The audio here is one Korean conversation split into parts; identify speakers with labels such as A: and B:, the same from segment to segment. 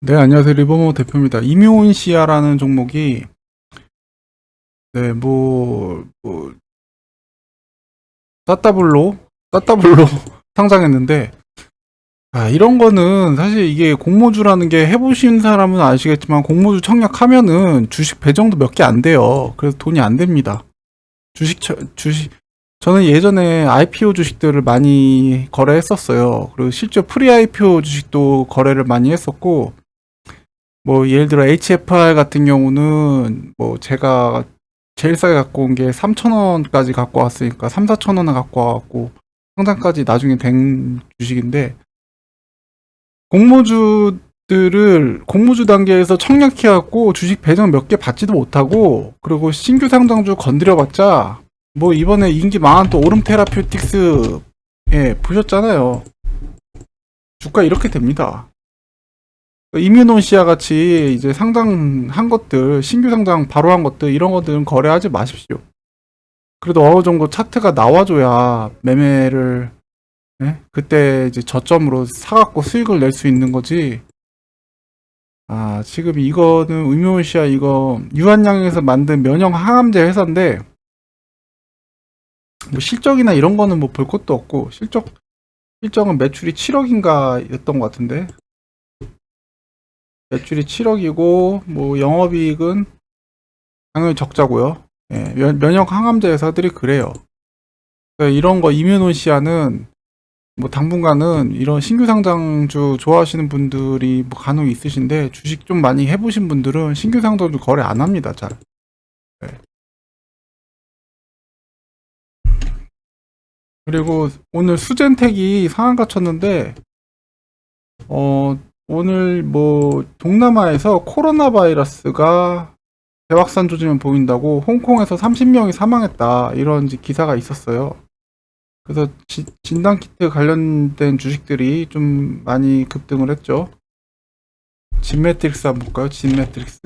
A: 네, 안녕하세요. 리버모 대표입니다. 이묘온시아라는 종목이, 네, 뭐, 뭐, 따따블로, 따따블로 상장했는데, 아, 이런 거는 사실 이게 공모주라는 게 해보신 사람은 아시겠지만, 공모주 청약하면은 주식 배정도 몇 개 안 돼요. 그래서 돈이 안 됩니다. 주식, 처- 주식, 저는 예전에 IPO 주식들을 많이 거래했었어요. 그리고 실제 프리 IPO 주식도 거래를 많이 했었고, 뭐 예를 들어 HFR 같은 경우는 뭐 제가 제일 싸게 갖고 온 게 3,000원까지 갖고 왔으니까 3, 4,000원을 갖고 와갖고 상장까지 나중에 된 주식인데 공모주들을 공모주 단계에서 청약해갖고 주식 배정 몇 개 받지도 못하고 그리고 신규 상장주 건드려봤자 뭐 이번에 인기 망한 또 오름 테라퓨틱스 예 보셨잖아요 주가 이렇게 됩니다. 이뮤논시아 같이 이제 상장한 것들, 신규 상장 바로 한 것들, 이런 것들은 거래하지 마십시오. 그래도 어느 정도 차트가 나와줘야 매매를, 예? 그때 이제 저점으로 사갖고 수익을 낼 수 있는 거지. 아, 지금 이거는 이뮤논시아 이거 유한양에서 만든 면역 항암제 회사인데, 뭐 실적이나 이런 거는 뭐 볼 것도 없고, 실적, 실적은 매출이 7억인가 였던 것 같은데, 매출이 7억이고 뭐 영업이익은 당연히 적자고요. 예, 면, 면역 항암제 회사들이 그래요. 그러니까 이런 거 이뮤노시아는 뭐 당분간은 이런 신규 상장주 좋아하시는 분들이 뭐 간혹 있으신데 주식 좀 많이 해보신 분들은 신규 상장주 거래 안 합니다. 잘. 예. 그리고 오늘 수젠텍이 상한가 쳤는데 어 오늘 뭐 동남아에서 코로나 바이러스가 대확산 조짐을 보인다고 홍콩에서 30명이 사망했다 이런 기사가 있었어요. 그래서 지- 진단키트 관련된 주식들이 좀 많이 급등을 했죠. 진 매트릭스 한번 볼까요? 진 매트릭스.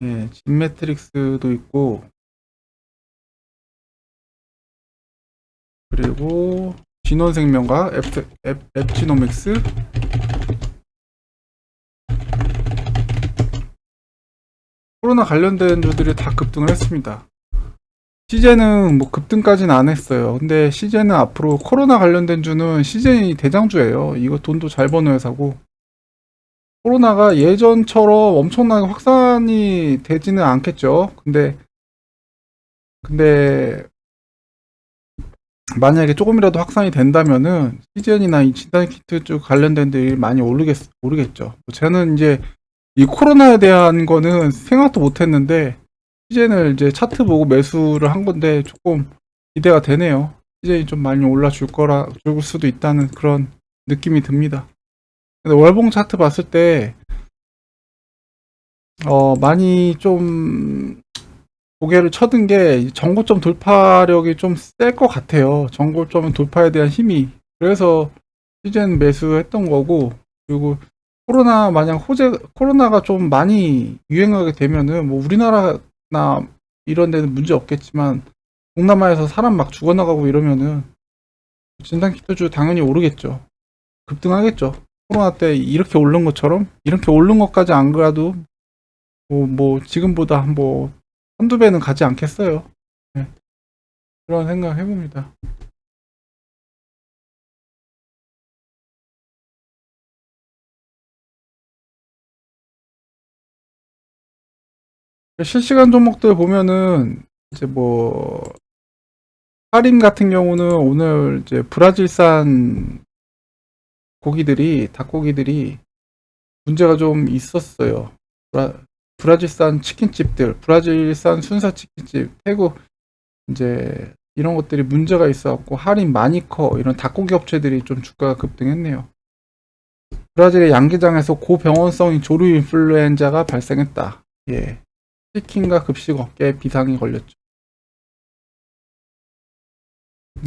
A: 네, 진매트릭스도 있고 그리고 진원생명과 앱, 앱, 앱지노믹스 코로나 관련된 주들이 다 급등을 했습니다. 시제는 뭐 급등까지는 안 했어요. 근데 시제는 앞으로 코로나 관련된 주는 시제이 대장주예요. 이거 돈도 잘 버는 회사고 코로나가 예전처럼 엄청나게 확산이 되지는 않겠죠. 근데 근데 만약에 조금이라도 확산이 된다면은 시즌이나 이 진단 키트 쪽 관련된 데이 많이 오르겠, 오르겠죠. 저는 이제 이 코로나에 대한 거는 생각도 못 했는데 시즌을 이제 차트 보고 매수를 한 건데 조금 기대가 되네요. 시즌이 좀 많이 올라줄 거라, 줄 수도 있다는 그런 느낌이 듭니다. 근데 월봉 차트 봤을 때, 어, 많이 좀 고개를 쳐든 게 정고점 돌파력이 좀 셀 것 같아요. 정고점 돌파에 대한 힘이. 그래서 시즌 매수했던 거고, 그리고 코로나 만약 호재, 코로나가 좀 많이 유행하게 되면은 뭐 우리나라나 이런 데는 문제 없겠지만 동남아에서 사람 막 죽어나가고 이러면은 진단키트주 당연히 오르겠죠. 급등하겠죠. 코로나 때 이렇게 오른 것처럼 이렇게 오른 것까지 안 가도 뭐, 뭐 지금보다 뭐 한두 배는 가지 않겠어요. 네. 그런 생각 해봅니다. 실시간 종목들 보면은 이제 뭐 할인 같은 경우는 오늘 이제 브라질산 고기들이 닭고기들이 문제가 좀 있었어요. 브라, 브라질산 치킨집들, 브라질산 순사 치킨집, 태국 이제 이런 것들이 문제가 있어갖고 할인 마니커 이런 닭고기 업체들이 좀 주가가 급등했네요. 브라질의 양계장에서 고병원성 조류 인플루엔자가 발생했다. 예. 치킨과 급식 업계에 비상이 걸렸죠.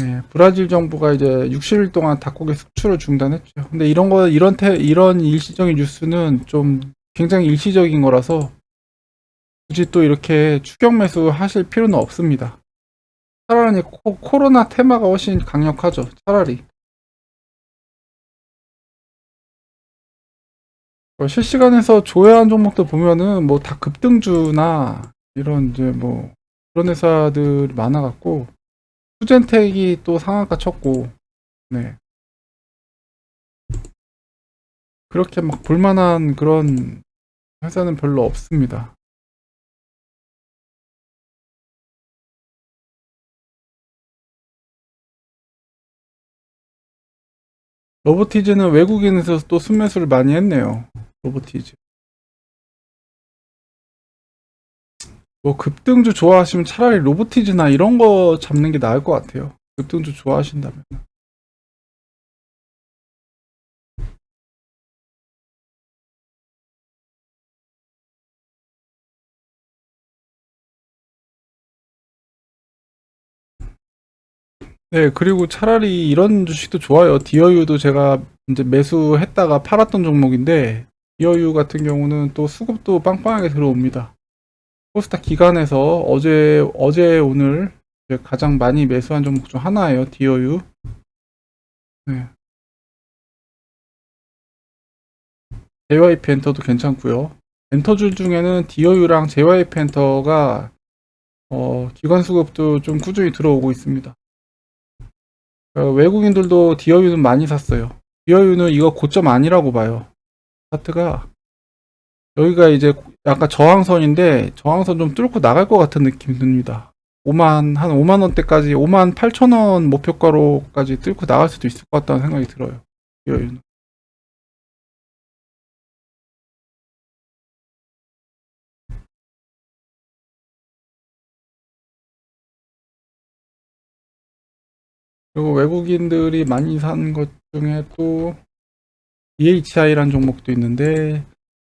A: 네, 브라질 정부가 이제 60일 동안 닭고기 수출을 중단했죠. 근데 이런 거 이런 태 이런 일시적인 뉴스는 좀 굉장히 일시적인 거라서 굳이 또 이렇게 추격 매수 하실 필요는 없습니다. 차라리 코, 코로나 테마가 훨씬 강력하죠. 차라리. 어, 실시간에서 조회한 종목들 보면은 뭐 다 급등주나 이런 이제 뭐 그런 회사들이 많아갖고 수젠텍이 또 상한가 쳤고 네 그렇게 막 볼만한 그런 회사는 별로 없습니다. 로보티즈는 외국인에서 또 순매수를 많이 했네요. 로보티즈. 뭐 급등주 좋아하시면 차라리 로보티즈나 이런 거 잡는 게 나을 것 같아요. 급등주 좋아하신다면. 네, 그리고 차라리 이런 주식도 좋아요. 디어유도 제가 이제 매수했다가 팔았던 종목인데, 디어유 같은 경우는 또 수급도 빵빵하게 들어옵니다. 코스닥 기간에서 어제, 어제 오늘 가장 많이 매수한 종목 중 하나예요. 디어유. 네. JYP 엔터도 괜찮고요. 엔터줄 중에는 디어유랑 JYP 엔터가 어, 기관 수급도 좀 꾸준히 들어오고 있습니다. 어, 외국인들도 디어유는 많이 샀어요. 디어유는 이거 고점 아니라고 봐요. 차트가 여기가 이제 약간 저항선인데 저항선 좀 뚫고 나갈 것 같은 느낌이 듭니다. 5만 한 5만 원대까지 5만 8천 원 목표가로까지 뚫고 나갈 수도 있을 것 같다는 생각이 들어요. 디어유는. 그리고 외국인들이 많이 산 것 중에 또 EHI라는 종목도 있는데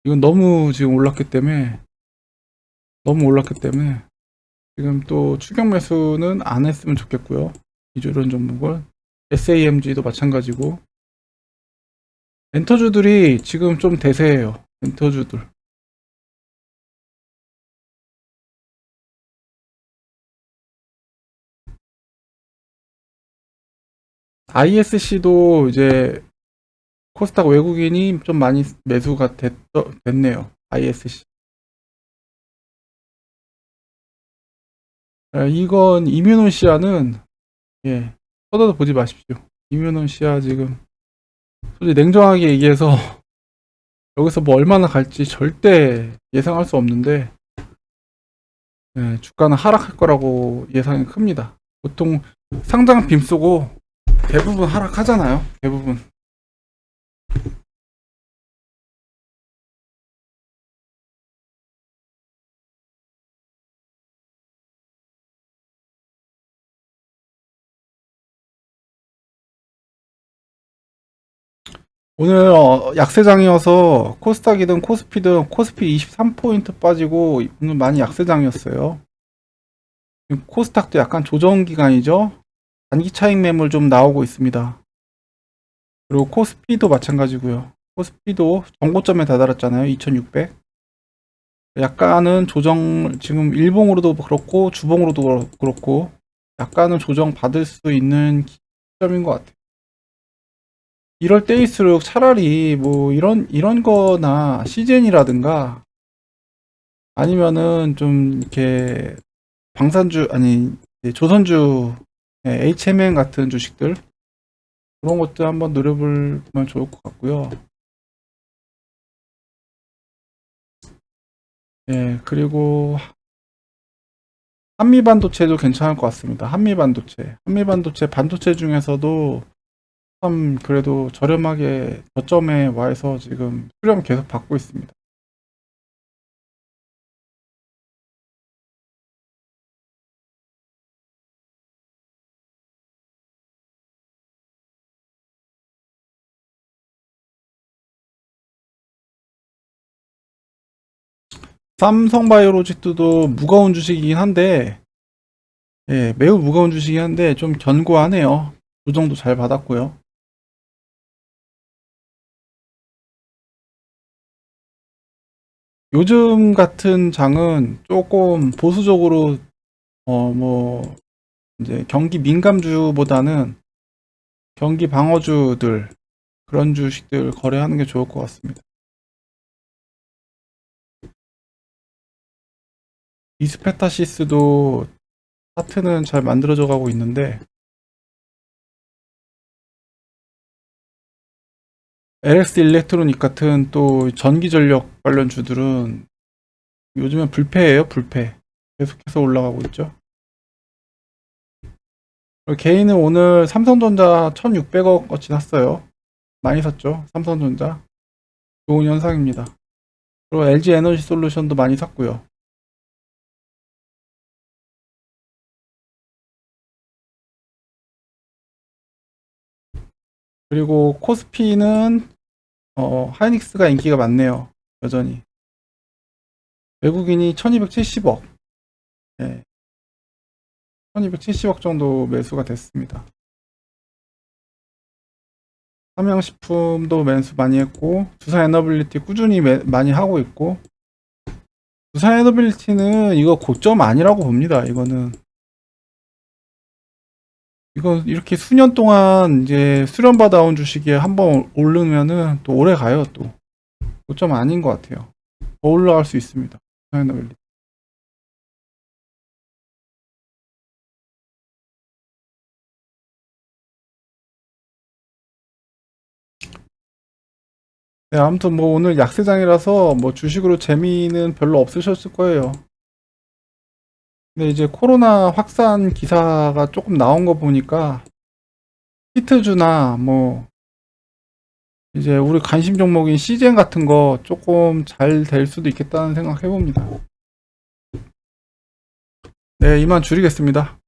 A: 이건 너무 지금 올랐기 때문에 너무 올랐기 때문에 지금 또 추격 매수는 안 했으면 좋겠고요. 이런 종목을 SAMG도 마찬가지고 엔터주들이 지금 좀 대세예요. 엔터주들. ISC도 이제 코스닥 외국인이 좀 많이 매수가 됐, 됐네요. ISC. 아, 이건 이뮤노시아는 예, 쳐다도 보지 마십시오. 이뮤노시아 지금 솔직히 냉정하게 얘기해서 여기서 뭐 얼마나 갈지 절대 예상할 수 없는데 예, 주가는 하락할 거라고 예상이 큽니다. 보통 상장 빔 쏘고 대부분 하락하잖아요. 대부분. 오늘 어, 약세장이어서 코스닥이든 코스피든 코스피 23포인트 빠지고 오늘 많이 약세장이었어요. 코스닥도 약간 조정 기간이죠. 단기 차익 매물 좀 나오고 있습니다. 그리고 코스피도 마찬가지고요. 코스피도 정고점에 다다랐잖아요. 2600. 약간은 조정 지금 일봉으로도 그렇고 주봉으로도 그렇- 그렇고 약간은 조정 받을 수 있는 시점인 것 같아요. 이럴 때일수록 차라리 뭐 이런 이런 거나 시젠이라든가 아니면은 좀 이렇게 방산주 아니 조선주 네, HMN 같은 주식들 그런 것들 한번 노려보면 좋을 것 같고요. 예, 그리고 한미 반도체도 괜찮을 것 같습니다. 한미 반도체. 한미 반도체 반도체 중에서도 참 그래도 저렴하게 저점에 와서 지금 수렴 계속 받고 있습니다. 삼성바이오로직도 무거운 주식이긴 한데, 예, 매우 무거운 주식이긴 한데 좀 견고하네요. 조정도 잘 받았고요. 요즘 같은 장은 조금 보수적으로 어 뭐 이제 경기 민감주보다는 경기 방어주들 그런 주식들 거래하는 게 좋을 것 같습니다. 이스페타시스도 차트는 잘 만들어져 가고 있는데 LX 일렉트로닉 같은 또 전기 전력 관련 주들은 요즘엔 불패예요, 불패. 계속해서 올라가고 있죠. 개인은 오늘 삼성전자 1600억 어치 샀어요. 많이 샀죠. 삼성전자. 좋은 현상입니다. 그리고 LG 에너지 솔루션도 많이 샀고요. 그리고 코스피는 어, 하이닉스가 인기가 많네요. 여전히. 외국인이 1270억. 예. 1270억 정도 매수가 됐습니다. 삼양식품도 매수 많이 했고, 두산 에너빌리티 꾸준히 매- 많이 하고 있고, 두산 에너빌리티는 이거 고점 아니라고 봅니다. 이거는. 이거 이렇게 수년 동안 이제 수련받아 온 주식이 한번 오르면은 또 오래 가요, 또. 고점 아닌 것 같아요. 더 올라갈 수 있습니다. 네, 아무튼 뭐 오늘 약세장이라서 뭐 주식으로 재미는 별로 없으셨을 거예요. 근데 이제 코로나 확산 기사가 조금 나온 거 보니까 히트주나 뭐 이제 우리 관심 종목인 시젠 같은 거 조금 잘 될 수도 있겠다는 생각 해봅니다. 네, 이만 줄이겠습니다.